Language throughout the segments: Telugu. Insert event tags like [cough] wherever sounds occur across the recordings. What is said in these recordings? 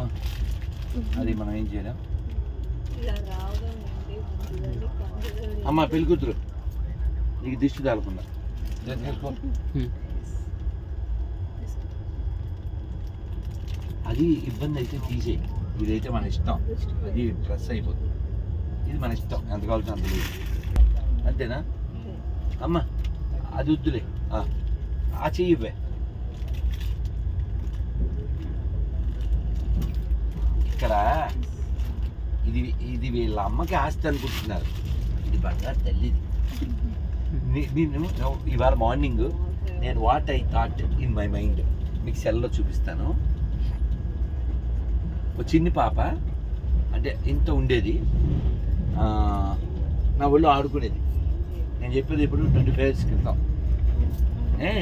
అమ్మ. అది మనం ఏం చేయలేం. అమ్మ పెళ్ళి కూతురు. నీకు దిష్టి తాగకుండా తీసుకో. అది ఇబ్బంది అయితే తీసేయి ఇదైతే మన ఇష్టం. అది డ్రెస్ అయిపోతుంది. ఇది మన ఇష్టం. ఎంత కావాల్సిన అంత లేదు. అంతేనా? అమ్మ అది వద్దులే. ఆ. ఆ చెయ్యి ఇవ్వే. ఇక్కడ. ఇది ఇది వీళ్ళ అమ్మకి ఆస్తి అనుకుంటున్నారు. ఇది బంగారు తల్లిది. నేను ఇవాళ మార్నింగ్ నేను what I thought in my mind మీకు సెల్లో చూపిస్తాను. ఒక చిన్ని పాప అంటే ఇంత ఉండేది. నా ఒళ్ళు ఆడుకునేది. నేను చెప్పేది ఇప్పుడు ట్వంటీ ఫైవ్ ఇయర్స్ క్రితం. ఏ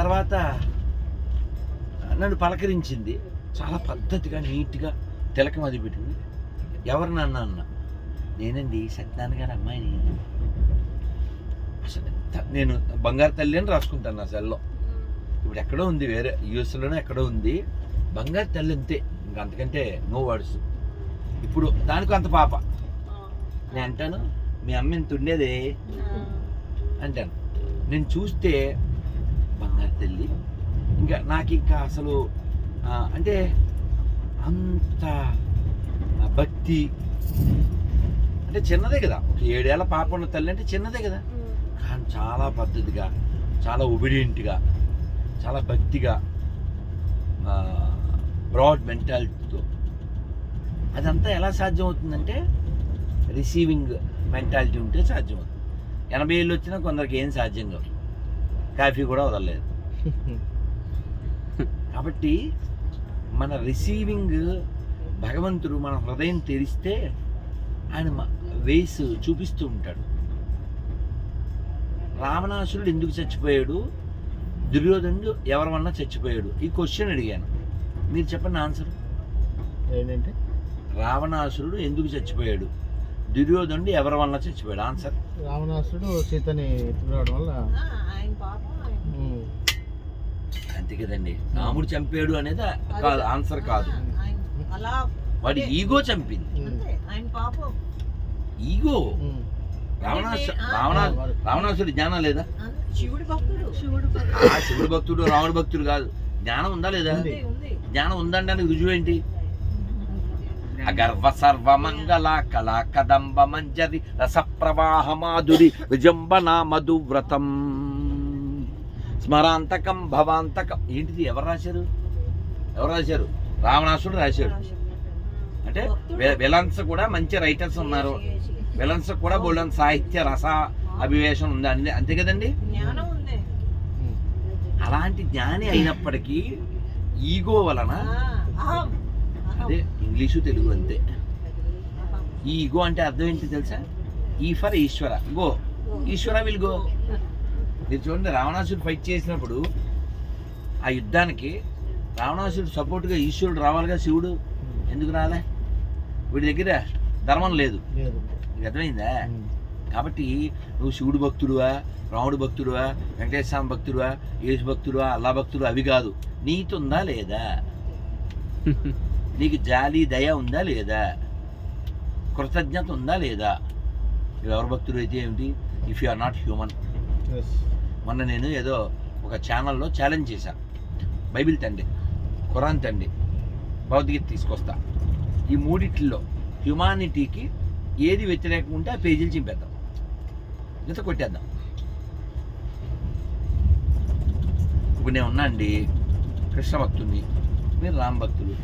తర్వాత నన్ను పలకరించింది. చాలా పద్ధతిగా నీట్గా తిలకం అది పెట్టింది. ఎవరినన్నా అన్నా అన్న? నేనండి సత్యనారాయణ గారి అమ్మాయిని. అసలు ఎంత నేను బంగారు తల్లి అని రాసుకుంటాను నా సెల్లో. ఇప్పుడు ఎక్కడో ఉంది వేరే యూఎస్లోనే ఎక్కడో ఉంది. బంగారు తల్లి అంతే ఇంకా అంతకంటే నో వర్డ్స్. ఇప్పుడు దానికి అంత పాప. నేను అంటాను మీ అమ్మ ఇంత ఉండేదే? అంటాను. నేను చూస్తే బంగారు తల్లి ఇంకా నాకు ఇంకా అసలు అంటే అంత భక్తి. అంటే చిన్నదే కదా. ఒక ఏడేళ్ళ పాప ఉన్న తల్లి అంటే చిన్నదే కదా. కానీ చాలా పద్ధతిగా చాలా ఒబిడియంట్గా చాలా భక్తిగా బ్రాడ్ మెంటాలిటీతో అదంతా ఎలా సాధ్యం అవుతుందంటే రిసీవింగ్ మెంటాలిటీ ఉంటే సాధ్యం అవుతుంది ఎనభై ఏళ్ళు వచ్చినా కొందరికి ఏం సాధ్యం కాదు. కాఫీ కూడా వదలలేదు. [laughs] కాబట్టి మన రిసీవింగ్ భగవంతుడు మన హృదయం తెరిస్తే ఆయన మ- వేస్ చూపిస్తూ ఉంటాడు. రావణాసురుడు ఎందుకు చచ్చిపోయాడు? దుర్యోధనుడు ఎవరి వల్ల చచ్చిపోయాడు? ఈ క్వశ్చన్ అడిగాను. మీరు చెప్పండి ఆన్సర్ ఏంటంటే? రావణాసురుడు ఎందుకు చచ్చిపోయాడు? దుర్యోధనుడు ఎవరి వల్ల చచ్చిపోయాడు? ఆన్సర్ రావణాసుడు సీతని ఎత్తుకురావడం వల్ల ఆయన పాపం ఆయన ఉమ్, అంతే కదండి. రాముడు చంపాడు అనేది కాదు. ఆన్సర్ కాదు అలా వాడి ఈగో చంపింది. అంతే ఆయన పాపం. ఈగో? ఉమ్. రావణాసు రావణా రావణాసురుడు జ్ఞానం లేదా. శివుడి భక్తుడు. శివుడు ఆ శివుడు భక్తుడు రాముడు భక్తుడు కాదు. జ్ఞానం ఉందా లేదా? జ్ఞానం ఉందనడానికి రుజువు ఏంటి అగర్వ సర్వమంగళ కళా కదంబ మంజరి రస ప్రవాహ మాధురి విజంబన మధువ్రతం స్మరాంతకం భవాంతకం. ఏంటిది? ఎవరు రాశారు? ఎవరు రాశారు? రావణాసుడు రాశాడు. అంటే విలన్స్ కూడా మంచి రైటర్స్ ఉన్నారు. విలన్స్ కూడా బోల్డన్ సాహిత్య రస అభివేశం ఉంది అన్ని అంతే కదండి. అలాంటి జ్ఞాని అయినప్పటికీ ఈగో వలన. అదే ఇంగ్లీషు తెలుగు అంతే. ఈగో అంటే అర్థం ఏంటి తెలుసా? E for Eshwara. Go. Eshwara will go. మీరు చూడండి రావణాసుడు ఫైట్ చేసినప్పుడు ఆ యుద్ధానికి రావణాసుడు సపోర్ట్గా ఈశ్వరుడు రావాలిగా శివుడు? ఎందుకు రాలే? వీడి దగ్గర ధర్మం లేదు. నీకు అర్థమైందా? ఉమ్. కాబట్టి నువ్వు శివుడు భక్తుడువా రాముడు భక్తుడువా వెంకటేశ్వర స్వామి భక్తుడువా యేసు భక్తుడువా అల్లా భక్తుడు అవి కాదు. నీతి ఉందా లేదా? [laughs] నీకు జాలి దయ ఉందా లేదా? కృతజ్ఞత ఉందా లేదా? నువ్వు ఎవరు భక్తుడు అయితే ఏమిటి? If you are not human Yes. మొన్న నేను ఏదో ఒక ఛానల్లో ఛాలెంజ్ చేశా. బైబిల్ తండి ఖురాన్ తండి భగవద్గీత తీసుకొస్తా. ఈ మూడిట్లో హ్యుమానిటీకి ఏది వ్యతిరేకం ఉంటే ఆ పేజీలు చింపేద్దాం. ఇంత కొట్టేద్దాం. ఇప్పుడు నేను ఉన్నా అండి కృష్ణ భక్తుడిని మీరు రామ్ భక్తులు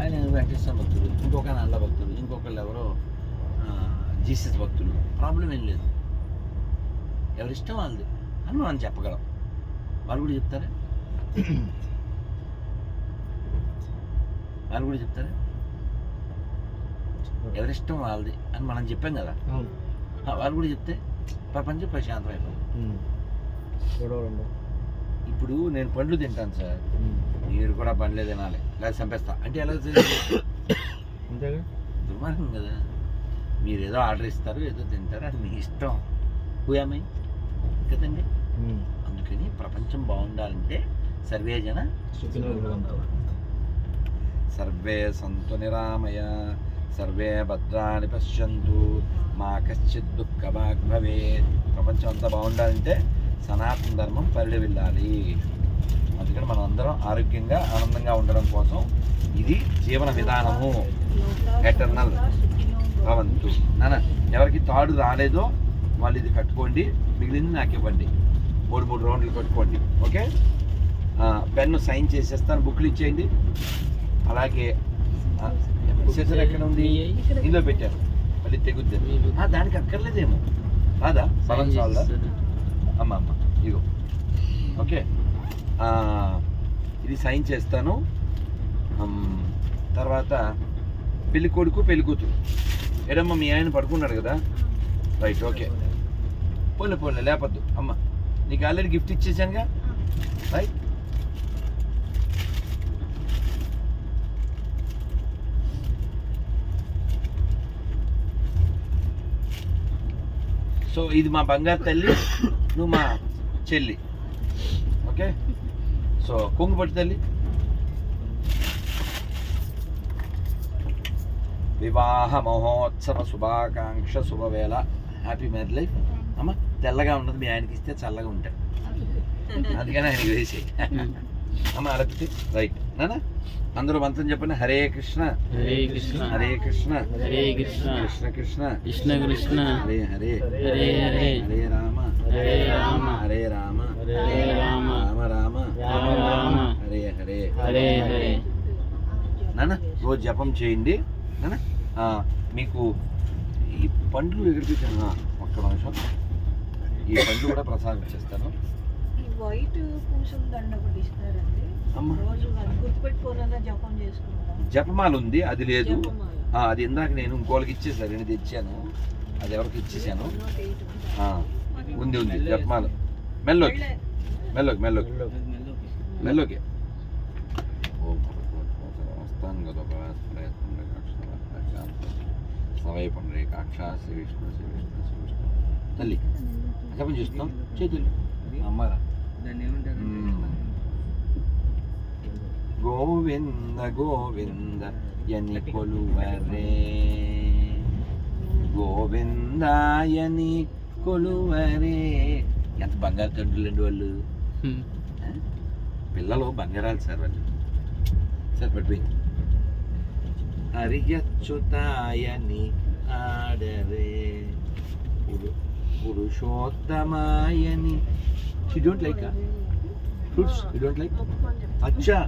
ఆయన వెంకటేశ్వర భక్తులు ఇంకొక నల్ల భక్తులు ఇంకొకళ్ళు ఎవరో జీసస్ భక్తులు ప్రాబ్లం ఏం లేదు. ఎవరిష్టం వాళ్ళది. అని మనం చెప్పగలం వాళ్ళు కూడా చెప్తారా? వాళ్ళు కూడా చెప్తారా? ఎవరిష్టం వాళ్ళది అని మనం చెప్పాం కదా. వాళ్ళు కూడా చెప్తే ప్రపంచం ప్రశాంతం అయిపోతుంది ఉమ్. గొడవలు ఉండవు ఇప్పుడు నేను పండ్లు తింటాను సార్. మీరు కూడా పండ్లే తినాలి. లేదా చంపేస్తా. అంటే ఎలా అంతేగా? దుర్మార్గం కదా. మీరు ఏదో ఆర్డర్ ఇస్తారు ఏదో తింటారు అది మీ ఇష్టం. హూయామై కదండి. అందుకని ప్రపంచం బాగుండాలంటే సర్వే జన సుఖినో భవంతు. సర్వే సంతు నిరామయ సర్వే భద్రాన్ని పశ్యంతు మా కశ్చిత్ దుఃఖభాగ్ భవేత్. ప్రపంచం అంతా బాగుండాలంటే సనాతన ధర్మం పరిడి వెళ్ళాలి. అందుకని మనం అందరం ఆరోగ్యంగా ఆనందంగా ఉండడం కోసం ఇది జీవన విధానము. ఎటర్నల్ భవంతు. నాన్న ఎవరికి తాడు రాలేదో వాళ్ళు ఇది కట్టుకోండి మిగిలింది నాకు ఇవ్వండి మూడు మూడు రౌండ్లు కట్టుకోండి. ఓకే? పెన్ను సైన్ చేసేస్తాను బుక్లు ఇచ్చేయండి. అలాగే ఆ, సిజర్ ఎక్కడ ఉంది? ఇందులో పెట్టాను మళ్ళీ తెగుద్ది. దానికి అక్కర్లేదేమో. కాదా బలం చాలదా? అమ్మ అమ్మ ఇగో. ఓకే? ఇది సైన్ చేస్తాను. తర్వాత పెళ్ళి కొడుకు పెళ్ళి కూతురు. ఎడమ్మ మీ ఆయన పడుకున్నాడు కదా? Right okay. పోలే పోలే లేపద్దు. అమ్మ. నీకు ఆల్రెడీ గిఫ్ట్ ఇచ్చేసానుగా? రైట్ సో ఇది మా బంగారు తల్లి నువ్వు మా చెల్లి. ఓకే సో కొంగుపట్టి తల్లి. వివాహ మహోత్సవ శుభాకాంక్ష శుభవేళ. హ్యాపీ మ్యారేజ్ లైఫ్ తెల్లగా ఉన్నది మీ ఆయనకి ఇస్తే చల్లగా ఉంటాడు అందుకని ఆయనకి వేసి అమ్మ అలపితే రైట్. నానా అందరూ మంత్రం చెప్పండి. హరే కృష్ణ. హరే కృష్ణ. హరే కృష్ణ. హరే కృష్ణ. కృష్ణ కృష్ణ. కృష్ణ కృష్ణ. హరే హరే. హరే హరే. హరే రామ. హరే రామ. హరే రామ. హరే రామ. రామ రామ. రామ రామ. హరే హరే. హరే హరే. నాన్న రోజు జపం చేయండి. నాన్న మీకు ఈ పండ్లు ఎక్కడికి వచ్చాను ఒక్క నిమిషం. ఈ పండ్లు కూడా ప్రసాదం చేస్తాను. ఈ వైట్ పూసల దండ ఒకటి ఇస్తారండి. అమ్మ. రోజు అది గుర్తుపెట్టుకోరన్నా జపం చేసుకుంటాం. జపమాల ఉంది అది లేదు. ఆ, అది ఇందాక నేను ఇంకోళ్ళకి ఇచ్చేసాను నేను తెచ్చాను. అది ఎవరికి ఇచ్చేసాను? ఉంది. ఆ, ఉంది ఉంది జపమాల. మెల్లోకి. మెల్లోకి మెల్లోకి. మెల్లోకి ఓం వస్తాను కదా ప్రయత్నం. సవై పండ్రి కాక్ష శ్రీ విష్ణు శ్రీ విష్ణు శ్రీ విష్ణు తల్లి. జపం చేస్తున్నాం చేతులు. అమ్మారా. గోవింద గోవింద యని కొలువరే. గోవిందాయని కొలువరే. ఎంత బంగారు తండ్రులండి వాళ్ళు? పిల్లలు బంగారాలు సార్ వాళ్ళు. సార్ పడిపోయి. హరియచ్యుతాయని ఆడరే. పురు- పురుషోత్తమాయని. You don't like fruits you don't like అచ్చా.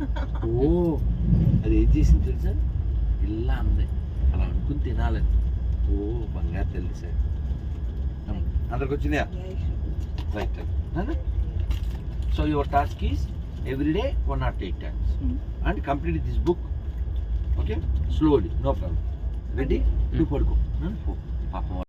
ఓ అది ఏం చేసింది తెలుసా? పిల్ల అంది. అలా అనుకుని తినాలని ఓ బంగారు తల్లి సార్. అందరికి వచ్చినాయా? Sri right so your task is every day one naught eight times and complete this book okay slowly no problem ready నువ్వు పడుకో. పాపం